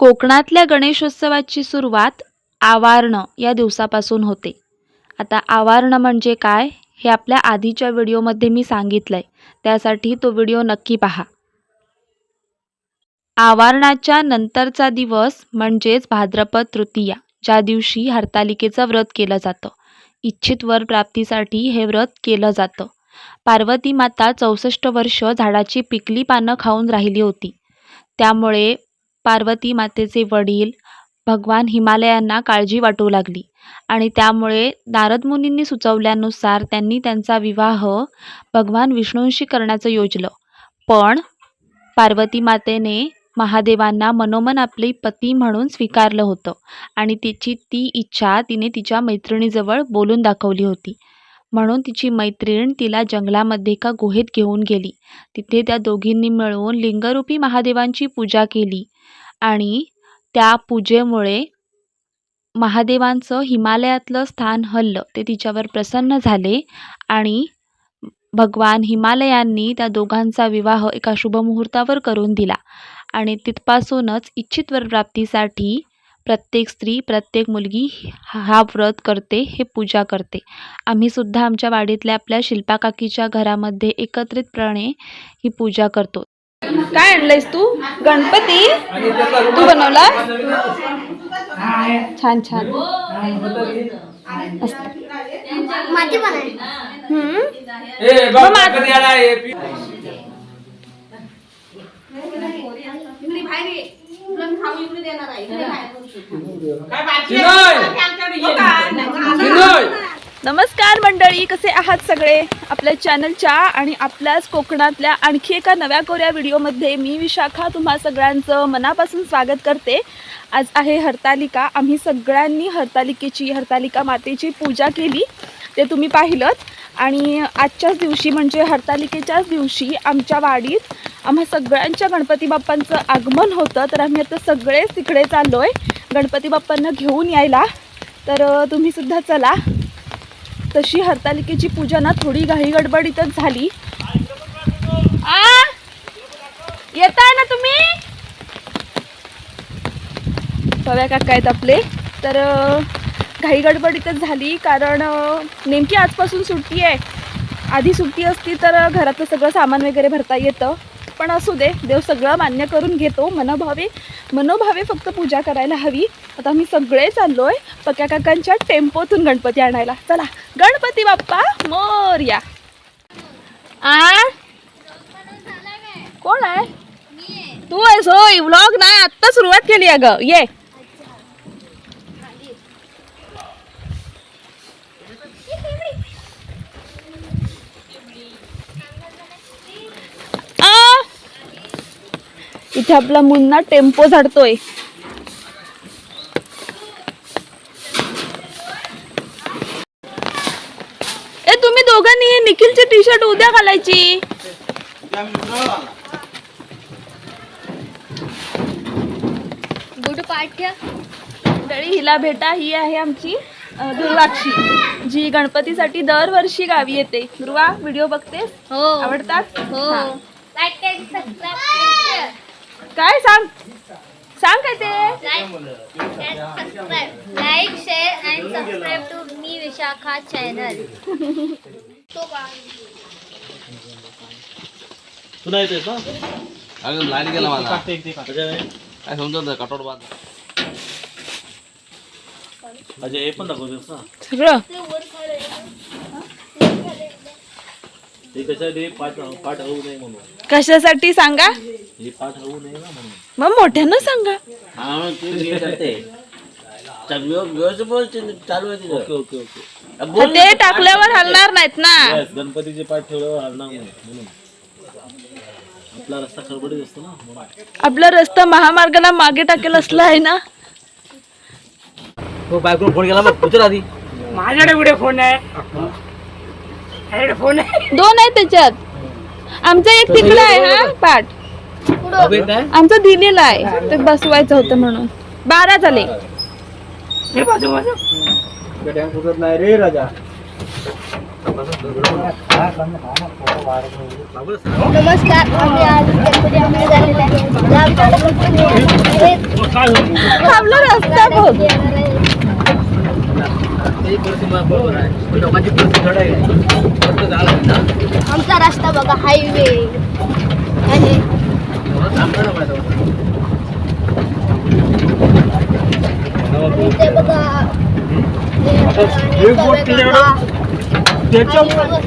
कोकणातल्या गणेशोत्सवाची सुरुवात आवारणं या दिवसापासून होते. आता आवारणं म्हणजे काय हे आपल्या आधीच्या व्हिडिओमध्ये मी सांगितलं आहे त्यासाठी तो व्हिडिओ नक्की पहा. आवारणाच्या नंतरचा दिवस म्हणजेच भाद्रपद तृतीया ज्या दिवशी हरतालिकेचं व्रत केलं जातं. इच्छित वर प्राप्तीसाठी हे व्रत केलं जातं. पार्वती माता चौसष्ट वर्ष झाडाची पिकली पानं खाऊन राहिली होती. त्यामुळे पार्वती मातेचे वडील भगवान हिमालयांना काळजी वाटू लागली. आणि त्यामुळे नारद मुनींनी सुचवल्यानुसार त्यांनी त्यांचा विवाह भगवान विष्णूंशी करण्याचं योजलं. पण पार्वती मातेने महादेवांना मनोमन आपले पती म्हणून स्वीकारलं होतं आणि तिची ती इच्छा तिने तिच्या मैत्रिणीजवळ बोलून दाखवली होती. म्हणून तिची मैत्रीण तिला जंगलामध्ये एका गुहेत घेऊन गेली. तिथे त्या दोघींनी मिळून लिंगरूपी महादेवांची पूजा केली. आणि त्या पूजेमुळे महादेवांचं हिमालयातलं स्थान हललं. ते तिच्यावर प्रसन्न झाले आणि भगवान हिमालयांनी त्या दोघांचा विवाह एका शुभमुहूर्तावर करून दिला. आणि तिथपासूनच इच्छित वरप्राप्तीसाठी प्रत्येक स्त्री प्रत्येक मुलगी हा व्रत करते हे पूजा करते. आम्हीसुद्धा आमच्या वाडीतल्या आपल्या शिल्पा काकीच्या घरामध्ये एकत्रितपणे ही पूजा करतो. काय आणलंयस तू? गणपती? तू बनवला छान छान. मस्त. नमस्कार मंडळी कसे आहात सगळे? आपल्या चॅनलच्या आणि आपल्याच कोकणातल्या आणखी एका नव्या कोऱ्या व्हिडिओमध्ये मी विशाखा तुम्हा सगळ्यांचं मनापासून स्वागत करते. आज आहे हरतालिका. आम्ही सगळ्यांनी हरतालिकेची हरतालिका मातेची पूजा केली. ते तुम्ही पाहिलं आणि आजच्याच दिवशी म्हणजे हरतालिकेच्याच दिवशी आमच्या वाडीत आम्हा सगळ्यांच्या गणपती बाप्पांचं आगमन होतं. तर आम्ही आता सगळेच तिकडे चाललो आहे गणपती बाप्पांना घेऊन यायला. तर तुम्हीसुद्धा चला. तशी हरतालिकेची पूजा ना थोडी घाई गडबडीतच झाली. आ? येताय ना तुम्ही? सव्या काका आहेत आपले. तर घाईगडबडीतच घाई गडबडीतच झाली कारण नेमकी आजपासून सुट्टी आहे. आधी सुट्टी असती तर घरातलं सगळं सामान वगैरे भरता येतं. पण असू दे देव सगळं मान्य करून घेतो. मनोभावे मनोभावे फक्त पूजा करायला हवी. आता आम्ही सगळे चाललोय पक्या काकांच्या टेम्पोतून गणपती आणायला. चला गणपती बाप्पा मोरया आ कोण आहे? तू आहेस होय व्लॉग नाही आत्ता सुरुवात केली अगं. ये आ इथे आपला मुन्ना टेम्पो झाडतोय. ए तुम्ही दोघांनी निखिलची टी शर्ट उद्या घालायची. गुड पाठ्य. मंडळी हिला भेटा ही आहे आमची दुर्वाक्षी जी गणपतीसाठी दरवर्षी गावी येते. दुर्वा व्हिडिओ बघतेस? हो. आवडतात? हो. हा. लाईक सबस्क्राईब काय सांग? सांग काय ते? Like share and subscribe to me Vishakha channel तुला येतेस ना अगं लाईन गेला माझा अजय काय समजत नाही कटोर बाद. अजय हे पण दाखवतेस ना. सगळं? कशासाठी? पाठ पाठ होऊ नये म्हणून. कशासाठी सांगा? हे पाठ होऊ नये ना म्हणून. मग मोठ्यानं सांगा. हा ते करते. व्यव- व्यवस्थित चालू आहे ओके तिथं ओके. ओके बोल ते टाकल्यावर हलणार नाहीत ना. गणपतीचे पाठ ठेवल्यावर हलणार नाही म्हणून. आपला रस्ता खडबडीत असतो ना. म्हणून आपला रस्ता महामार्गाला मागे टाकेल असला आहे ना. हो बायकोला फोन केला? बघ उचल आधी. माझ्याकडे कुठे फोन आहे? माझ्याकडे फोन आहे. दोन आहे त्याच्यात. आमचा एक तिकडे आहे हा पाठ. आमचा दिलेला आहे. ते बसवायचं होतं म्हणून. बारा झाले. हे बाजू माझं नाही रे राजा. नमस्कार आम्ही आज गणपती आम्ही झालेला आहे. थांबलो रस्ता बघ. आमचा रस्ता बघा हायवे हे बघा, आणि बघा,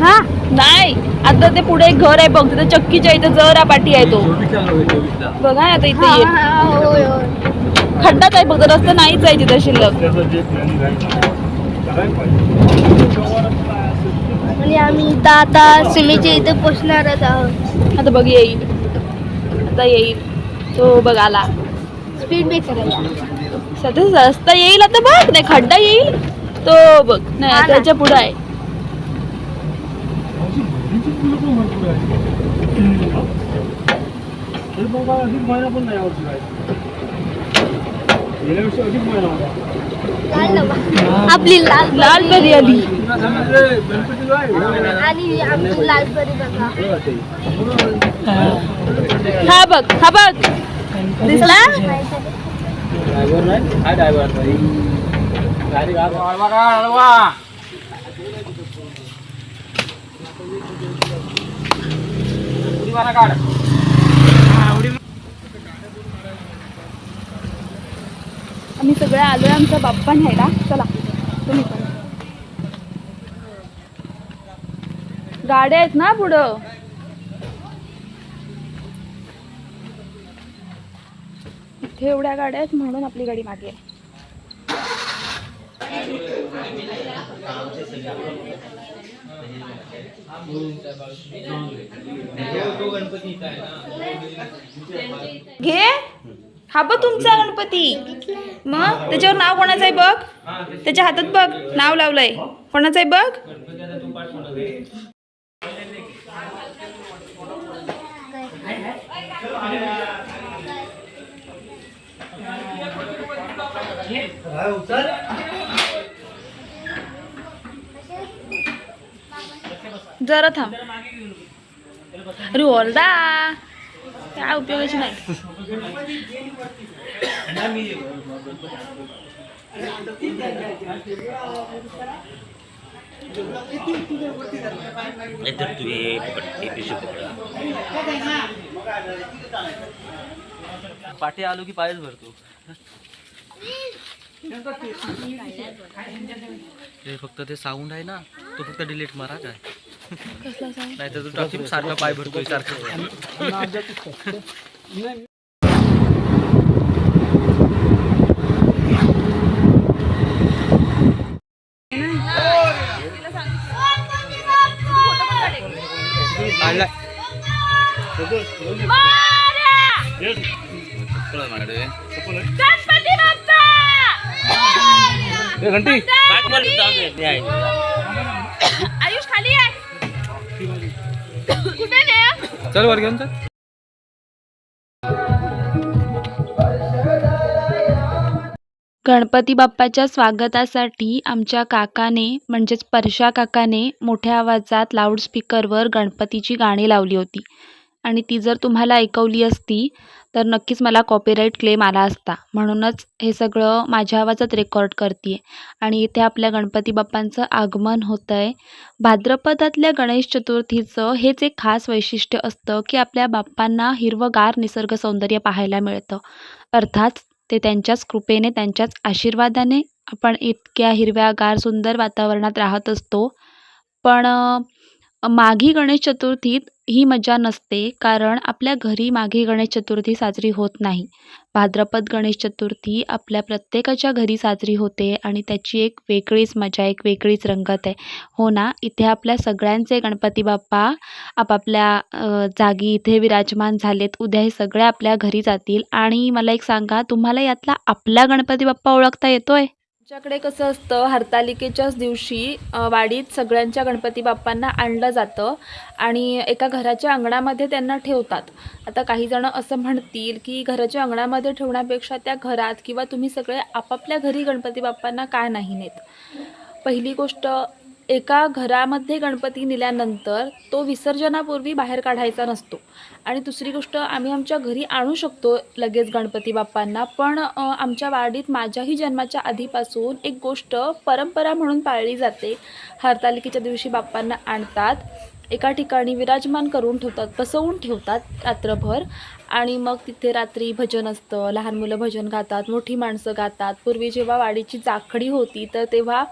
हा? नाही. आता ते पुढे एक घर आहे बघ. तिथे चक्कीच्या इथे जरा पाठी आहे तो. बघा आता इथे. खड्डाच आहे फक्त रस्ता नाहीच आहे तिथे शिल्लक. आणि आम्ही इथं आता सिमीच्या इथे पोचणारच आहोत. आता बघ येईल. आता येईल. तो बघ आला. स्पीड ब्रेकर सध्या रस्ता येईल आता बघ नाही खड्डा येईल. तो बघ नाही. त्याच्या पुढे आहे. पण नाही यावर्षी काय गेल्या वर्षी अधिक महिना होता लाल डबा. आपली लाल लाल परी आली. आणि आमची लाल परी बघा. हा बघ हा बघ. दिसला? ड्रायव्हर नाही काय ड्रायव्हर गाडी आम्ही सगळे आलोय आमचा बाप्पा न्यायला. चला तुम्ही पण. गाड्या आहेत ना पुढं? इथे एवढ्या गाड्या आहेत म्हणून आपली गाडी मागे आहे. घे. हा बघ तुमचा गणपती. मग? त्याच्यावर नाव कोणाचं आहे बघ? त्याच्या हातात बघ. नाव लावलंय. कोणाचं आहे बघ? जरा थांब. अरे ओरडा काय उपयोगाची नाही. नाहीतर तू पकड पिशवी पकड। पाठी आलो की पायच भरतो ते। फक्त ते साऊंड आहे ना तो फक्त डिलीट मारा काय? नाही तर तू टाकी सारखा पाय भरतोय सारखा. घंटी. मी आहे. आयुष खाली आहे. कुठे चल वर घेऊन चल. गणपती बाप्पाच्या स्वागतासाठी आमच्या काकाने म्हणजेच परशा काकाने मोठ्या आवाजात लाऊडस्पीकरवर गणपतीची गाणी लावली होती. आणि ती जर तुम्हाला ऐकवली असती तर नक्कीच मला कॉपीराईट क्लेम आला असता. म्हणूनच हे सगळं माझ्या आवाजात रेकॉर्ड करते आहे आणि इथे आपल्या गणपती बाप्पांचं आगमन होतं आहे भाद्रपदातल्या गणेश चतुर्थीचं हेच एक खास वैशिष्ट्य असतं की आपल्या बाप्पांना हिरवंगार निसर्ग सौंदर्य पाहायला मिळतं. अर्थात ते त्यांच्याच कृपेने त्यांच्याच आशीर्वादाने आपण इतक्या हिरव्यागार सुंदर वातावरणात राहत असतो. पण माघी गणेश चतुर्थीत ही मजा नसते कारण आपल्या घरी माघी गणेश चतुर्थी साजरी होत नाही. भाद्रपद गणेश चतुर्थी आपल्या प्रत्येकाच्या घरी साजरी होते आणि त्याची एक वेगळीच मजा एक वेगळीच रंगत आहे. हो ना? इथे आपल्या सगळ्यांचे गणपती बाप्पा आपापल्या जागी इथे विराजमान झालेत. उद्या हे सगळे आपल्या घरी जातील. आणि मला एक सांगा तुम्हाला यातला आपला गणपती बाप्पा ओळखता येतोय? आमच्याकडे कसं असतं हरतालिकेच्याच दिवशी वाडीत सगळ्यांच्या गणपती बाप्पांना आणलं जातं आणि एका घराच्या अंगणामध्ये त्यांना ठेवतात. आता काही जण असं म्हणतील की घराच्या अंगणामध्ये ठेवण्यापेक्षा त्या घरात किंवा तुम्ही सगळे आपापल्या घरी गणपती बाप्पांना का नाही नेत? पहिली गोष्ट एका घरामध्ये गणपती नेल्यानंतर तो विसर्जनापूर्वी बाहेर काढायचा नसतो. आणि दुसरी गोष्ट आम्ही आमच्या घरी आणू शकतो लगेच गणपती बाप्पांना पण आमच्या वाडीत माझ्याही जन्माच्या आधीपासून एक गोष्ट परंपरा म्हणून पाळली जाते. हरतालिकेच्या दिवशी बाप्पांना आणतात. एका ठिकाणी विराजमान करून ठेवतात बसवून ठेवतात रात्रभर. आणि मग तिथे रात्री भजन असतं लहान मुलं भजन गातात मोठी माणसं गातात. पूर्वी जेव्हा वाडीची जाखडी होती तर तेव्हा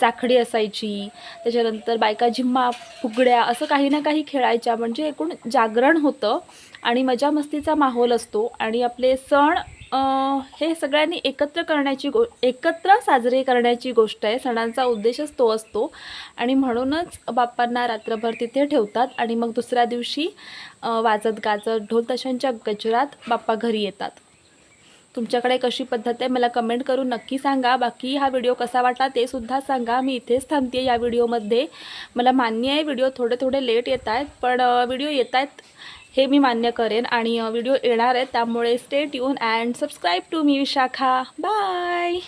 जाखडी असायची. त्याच्यानंतर बायका झिम्मा फुगड्या असं काही ना काही खेळायच्या. म्हणजे एकूण जागरण होतं आणि मजा मस्तीचा माहोल असतो. आणि आपले सण हे सगळ्यांनी एकत्र करण्याची गो एकत्र साजरे करण्याची गोष्ट आहे. सणांचा उद्देशच तो असतो. आणि म्हणूनच बाप्पांना रात्रभर तिथे ठेवतात आणि मग दुसऱ्या दिवशी वाजत गाजत ढोल ताशांच्या गजरात बाप्पा घरी येतात. तुमच्याकडे कशी पद्धत आहे? मला कमेंट करून नक्की सांगा. बाकी हा व्हिडिओ कसा वाटला ते सुद्धा सांगा. मी इथेच थांबते या व्हिडिओमध्ये. मला मान्य आहे व्हिडिओ थोडे थोडे लेट येत आहेत पण व्हिडिओ येत आहेत हे मी मान्य करेन आणि व्हिडिओ येणार आहेत त्यामुळे stay tune and subscribe to me Vishakha. Bye